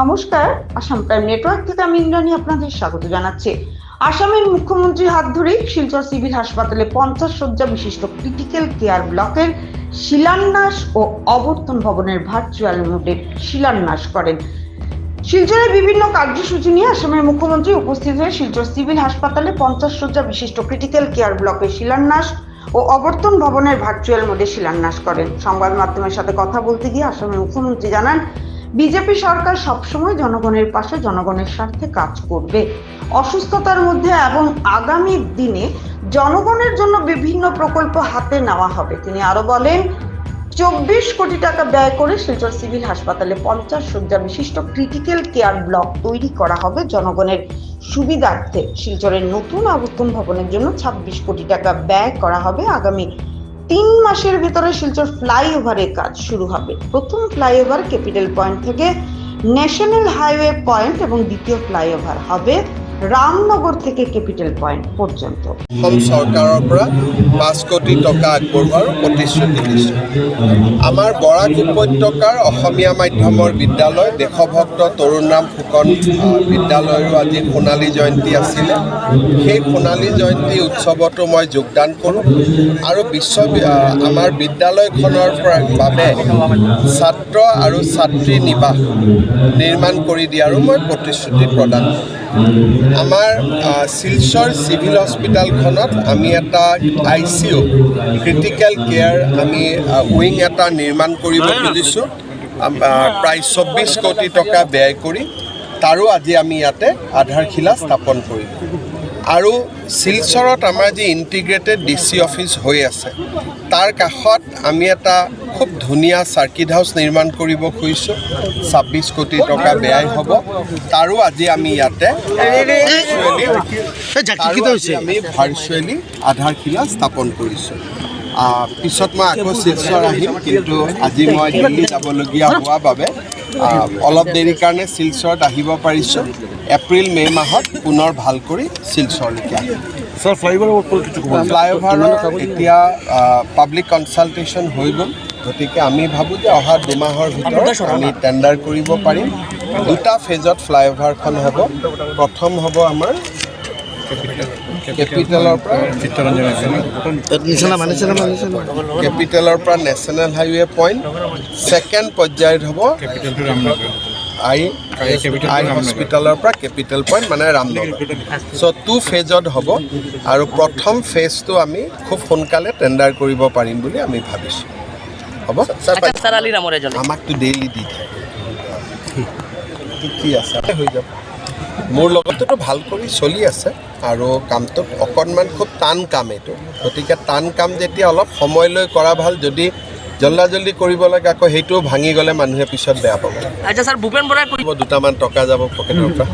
নমস্কার, Assam prime network থেকে আমি ইন্দ্রাণী আপনাদের স্বাগত জানাচ্ছি। আসামের মুখ্যমন্ত্রীর হাত ধরেই শিলচর সিভিল হাসপাতালে পঞ্চাশ শয্যা বিশিষ্ট ক্রিটিক্যাল কেয়ার ব্লকের শিলান্যাস ও অবর্তন ভবনের ভার্চুয়াল মোডে শিলান্যাস করেন। শিলচরের বিভিন্ন কার্যসূচি নিয়ে আসামের মুখ্যমন্ত্রী উপস্থিত হয়ে শিলচর সিভিল হাসপাতালে পঞ্চাশ শয্যা বিশিষ্ট ক্রিটিক্যাল কেয়ার ব্লকের শিলান্যাস ও অবর্তন ভবনের ভার্চুয়াল মোডে শিলান্যাস করেন। সংবাদ মাধ্যমের সাথে কথা বলতে গিয়ে আসামের মুখ্যমন্ত্রী জানান বিজেপি সরকার সবসময় জনগণের পাশে জনগণের স্বার্থে কাজ করবে। অসুস্থতার মধ্যে এবং আগামী দিনে জনগণের জন্য বিভিন্ন প্রকল্প হাতে নেওয়া হবে। তিনি আরও বলেন, চব্বিশ কোটি টাকা ব্যয় করে শিলচর সিভিল হাসপাতালে পঞ্চাশ শয্যা বিশিষ্ট ক্রিটিক্যাল কেয়ার ব্লক তৈরি করা হবে জনগণের সুবিধার্থে। শিলচরের নতুন আবর্তন ভবনের জন্য ছাব্বিশ কোটি টাকা ব্যয় করা হবে আগামী তিন মাসের ভিতরে শিলচর ফ্লাইওভারের কাজ শুরু হবে। প্রথম ফ্লাইওভার ক্যাপিটাল পয়েন্ট থেকে ন্যাশনাল হাইওয়ে পয়েন্ট এবং দ্বিতীয় ফ্লাইওভার হবে রামনগর থেকে ক্যাপিটাল পয়েন্ট পর্যন্ত। অসম চৰকাৰৰ পৰা পাঁচ কোটি টকা আগবঢ়োৱাৰ প্ৰতিশ্ৰুতি দিছোঁ। আমাৰ বৰাক উপত্যকাৰ অসমীয়া মাধ্যমৰ বিদ্যালয় দেশভক্ত তৰুণৰাম ফুকন আহ, বিদ্যালয়ৰো আজি সোণালী জয়ন্তী আছিলে। সেই সোণালী জয়ন্তী উৎসৱতো মই যোগদান কৰোঁ আৰু বিশ্ব আমাৰ বিদ্যালয়খনৰ বাবে ছাত্ৰ আৰু ছাত্ৰী নিবাস নিৰ্মাণ কৰি দিয়াৰো মই প্ৰতিশ্ৰুতি প্ৰদান কৰোঁ। আমাৰ শিলচৰ চিভিল হস্পিটেলখনত আমি এটা I C U critical care আমি উইং এটা নিৰ্মাণ কৰিব খুজিছোঁ। প্ৰায় চৌব্বিছ কোটি টকা ব্যয় কৰি, তাৰো আজি আমি ইয়াতে আধাৰশিলা স্থাপন কৰিলোঁ আৰু শিলচৰত আমাৰ যি ইণ্টিগ্ৰেটেড ডি চি অফিচ হৈ আছে তাৰ কাষত আমি এটা খুব ধুনীয়া চাৰ্কিট হাউচ নিৰ্মাণ কৰিব খুজিছোঁ। ছাব্বিছ কোটি টকা ব্যয় হ'ব। তাৰো আজি আমি ইয়াতে আমি ভাৰ্চুৱেলি আধাৰশিলা স্থাপন কৰিছোঁ। পিছত মই আকৌ শিলচৰ আহিম কিন্তু আজি মই দিল্লী যাবলগীয়া হোৱা বাবে অলপ দেৰিৰ কাৰণে শিলচৰত আহিব পাৰিছোঁ। এপ্ৰিল মে' মাহত পুনৰ ভালো কৰি শিলচৰলৈকে আহিম কিছু কব ফ্লাইঅভাৰৰ এতিয়া পাব্লিক কনচালটেশ্যন হৈ গ'ল। গতিকে আমি ভাবোঁ যে অহা দুমাহৰ ভিতৰত আমি টেণ্ডাৰ কৰিব পাৰিম। দুটা ফেজত ফ্লাইঅভাৰখন হ'ব। প্ৰথম হ'ব আমাৰ কেপিটেলৰ পৰা কেপিটেলৰ পৰা নেশ্যনেল হাইৱে পইণ্ট ছেকেণ্ড পৰ্যায়ত হ'ব আই আই হস্পিটেলৰ পৰা কেপিটেল পইণ্ট মানে ৰামনগৰ। চ' টু ফেজত হ'ব আৰু প্ৰথম ফেজটো আমি খুব সোনকালে টেণ্ডাৰ কৰিব পাৰিম বুলি আমি ভাবিছোঁ। হ'ব? আলী নামৰ এজনে। আমাকতো ডেইলি দি থাকে। কি আছে? হৈ যাব। মোৰ লগতেতো ভালো কৰি চলি আছে আৰু কামটোত অকণমান খুব টান কাম এইটো। গতিকে টান কাম যেতিয়া অলপ সময় লৈ কৰা ভালো যদি জল্দা জল্দি কৰিব লাগে আকৌ সেইটোও ভাঙি গ'লে মানুহে পিছত বেয়া পাব। আচ্ছা স্যার ভূপেন বৰাই দুটামান টকা যাব পকেটৰ পৰা।